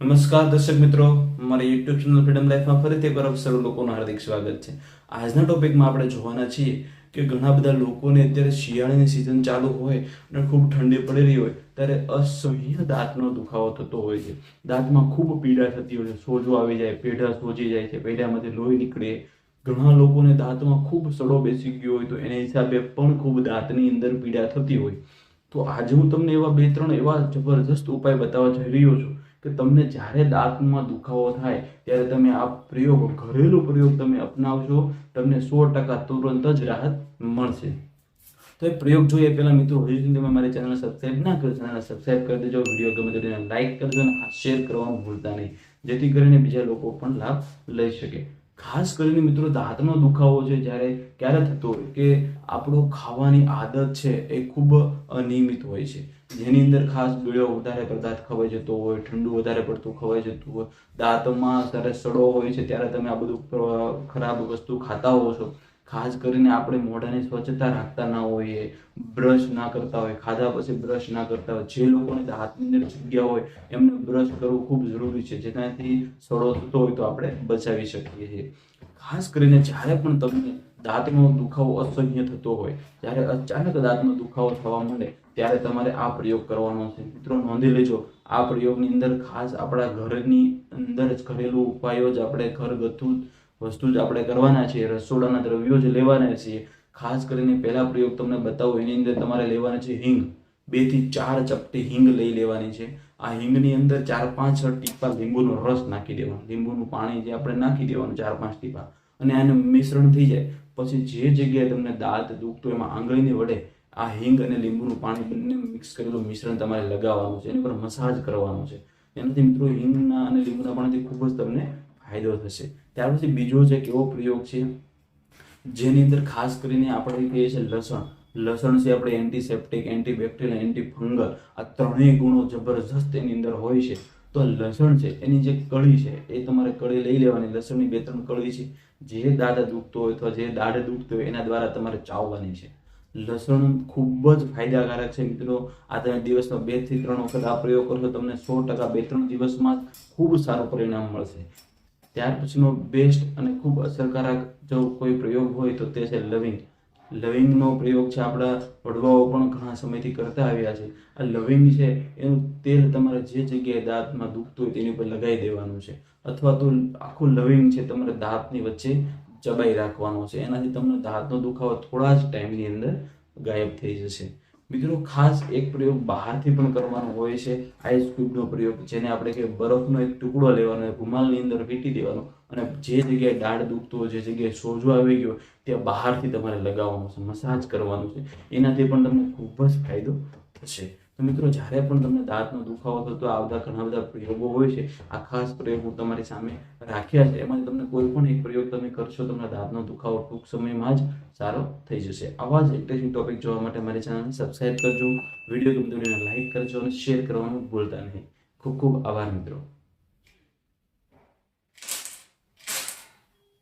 નમસ્કાર દર્શક મિત્રો મારા યુટ્યુબ ચેનલ ફ્રીડમ લાઈફમાં ફરીથી એકવાર સર્વ લોકોનું હાર્દિક સ્વાગત છે. આજના ટોપિકમાં આપણે જોવાના છીએ કે ઘણા બધા લોકોને અત્યારે શિયાળાની સિઝન ચાલુ હોય અને ખૂબ ઠંડી પડી રહી હોય, ત્યારે અસહ્ય દાંતનો દુખાવો થતો હોય છે. દાંતમાં ખૂબ પીડા થતી હોય છે, સોજો આવી જાય, પેઢા સોજી જાય છે, પેઢામાંથી લોહી નીકળે. ઘણા લોકોને દાંતમાં ખૂબ સડો બેસી ગયો હોય તો એના હિસાબે પણ ખૂબ દાંતની અંદર પીડા થતી હોય. તો આજે હું તમને એવા બે ત્રણ એવા જબરજસ્ત ઉપાય બતાવવા જઈ રહ્યો છું કે તમને જ્યારે દાંતમાં દુખાવો થાય, ત્યારે તમે આ પ્રયોગ, ઘરેલું પ્રયોગ તમે અપનાવશો, તમને સો ટકા તુરંત જ રાહત મળશે. તો એ પ્રયોગ જોઈએ પહેલા મિત્રો હજુ સુધી તમે મારી ચેનલ સબસ્ક્રાઈબ ના કરો ચેનલ સબસ્ક્રાઈબ કરી દેજો. વીડિયો ગમે તો તેને લાઈક કરજો અને શેર કરવા ભૂલતા નહીં. જેથી કરીને બીજા લોકો પણ લાભ લઈ શકે. ખાસ કરીને મિત્રો, દાંતનો દુખાવો છે, જ્યારે ક્યારે થતો હોય કે આપણો ખાવાની આદત છે, એ ખૂબ અનિયમિત હોય છે. જેની અંદર ખાસ ગળ્યો વધારે પદાર્થ ખવાઈ જતો હોય, ઠંડુ વધારે પડતું ખવાઈ જતું હોય, દાંતમાં સરસ સડો હોય છે, ત્યારે તમે આ બધું ખરાબ વસ્તુ ખાતા હો છો. ખાસ કરીને આપણે મોઢાની સ્વચ્છતા રાખતા ના હોઈએ, બ્રશ ના કરતા હોય, ખાધા પછી બ્રશ ના કરતા હોય. જે લોકોને દાંતની અંદર જગ્યા હોય, એમને બ્રશ કરવું ખૂબ જરૂરી છે. જેનાથી સડો થતો હોય તો આપણે બચાવી શકીએ છીએ. ખાસ કરીને જ્યારે પણ તમને દાંતનો દુખાવો અસહ્ય થતો હોય, જ્યારે અચાનક દાંતનો દુખાવો થવા માંડે ત્યારે તમારે આ પ્રયોગ કરવાનો છે. મિત્રો, નોંધી લેજો, આ પ્રયોગની અંદર ખાસ આપણા ઘરની અંદર જ ઘરેલું ઉપાયો જ આપણે ઘરગથ્થુ વસ્તુ જ આપણે કરવાના છીએ, રસોડાના દ્રવ્યો જ લેવાના છીએ. ખાસ કરીને પહેલા પ્રયોગ તમને બતાવો, એની અંદર તમારે લેવાના છે હિંગ. બેથી ચાર ચપટી હિંગ લઈ લેવાની છે. આ હિંગની અંદર ચાર પાંચ છ ટીપા લીંબુનો રસ નાખી દેવાનો. લીંબુનું પાણી જે આપણે નાખી દેવાનું ચાર પાંચ ટીપા. અને આનું મિશ્રણ થઈ જાય. પછી જે જગ્યાએ તમને દાંત દુખતો એમાં આંગળીની વડે આ હિંગ અને લીંબુનું પાણી બંને મિક્સ કરેલું મિશ્રણ તમારે લગાવવાનું છે, એની પર મસાજ કરવાનું છે. એનાથી મિત્રો હિંગના અને લીંબુના પાણીથી ખૂબ જ તમને ફાયદો થશે. ત્યાર પછી બીજો જે કેવો પ્રયોગ છે, જેની અંદર ખાસ કરીને આપણે કહીએ છીએ લસણ. લસણ છે આપણે એન્ટીસેપ્ટિક એન્ટીબેક્ટેરિયલ એન્ટીફંગલ આ ત્રણેય ગુણો જબરજસ્ત એની અંદર હોય છે. તો લસણ છે, એની જે કળી છે, એ તમારે કળી લઈ લેવાની. લસણની બે ત્રણ કળી છે, જે દાદા દુખતો હોય અથવા જે દાઢે દુખતો હોય એના દ્વારા તમારે ચાવવાની છે. લસણ ખૂબ જ ફાયદાકારક છે મિત્રો. આ તમે દિવસમાં બેથી ત્રણ વખત આ પ્રયોગ કરશો તમને સો ટકા બે ત્રણ દિવસમાં ખૂબ સારું પરિણામ મળશે. ત્યાર પછીનો બેસ્ટ અને ખૂબ અસરકારક જો કોઈ પ્રયોગ હોય તો તે છે લવિંગ. લવિંગનો પ્રયોગ છે આપણા વડવાઓ પણ ઘણા સમયથી કરતા આવ્યા છે. આ લવિંગ છે એનું તેલ તમારે જે જગ્યાએ દાંતમાં દુખતું હોય તેની ઉપર લગાવી દેવાનું છે. અથવા તો આખું લવિંગ છે તમારે દાંતની વચ્ચે ચબાઈ રાખવાનો છે. એનાથી તમને હાથનો દુખાવો થોડા જ ટાઈમની અંદર ગાયબ થઈ જશે. મિત્રો, ખાસ એક પ્રયોગ બહારથી પણ કરવાનો હોય છે. આઈસ ક્યુબનો પ્રયોગ, જેને આપણે કે બરફનો એક ટુકડો લેવાનો રૂમાલની અંદર વીંટી દેવાનો અને જે જગ્યાએ દાઢ દુખતો જે જગ્યાએ સોજો આવી ગયો, ત્યાં બહારથી તમારે લગાવવાનો છે, મસાજ કરવાનું છે. એનાથી પણ તમને ખૂબ જ ફાયદો થશે. મિત્રો, જ્યારે પણ તમને દાંતનો દુખાવો થતો આ બધા ઘણા બધા પ્રયોગો હોય છે. આ ખાસ પ્રયોગ હું તમારી સામે રાખ્યા છે. એમાં તમને કોઈ પણ એક પ્રયોગ તમે કરશો, તમને દાંતનો દુખાવો ટૂંક સમયમાં જ સારો થઈ જશે. આવા જ ઇન્ટરેસ્ટિંગ ટોપિક જોવા માટે મારી ચેનલને સબસ્ક્રાઈબ કરજો. વીડિયો ગમતો લાઈક કરજો અને શેર કરવાનું ભૂલતા નહીં. ખૂબ ખૂબ આભાર મિત્રો.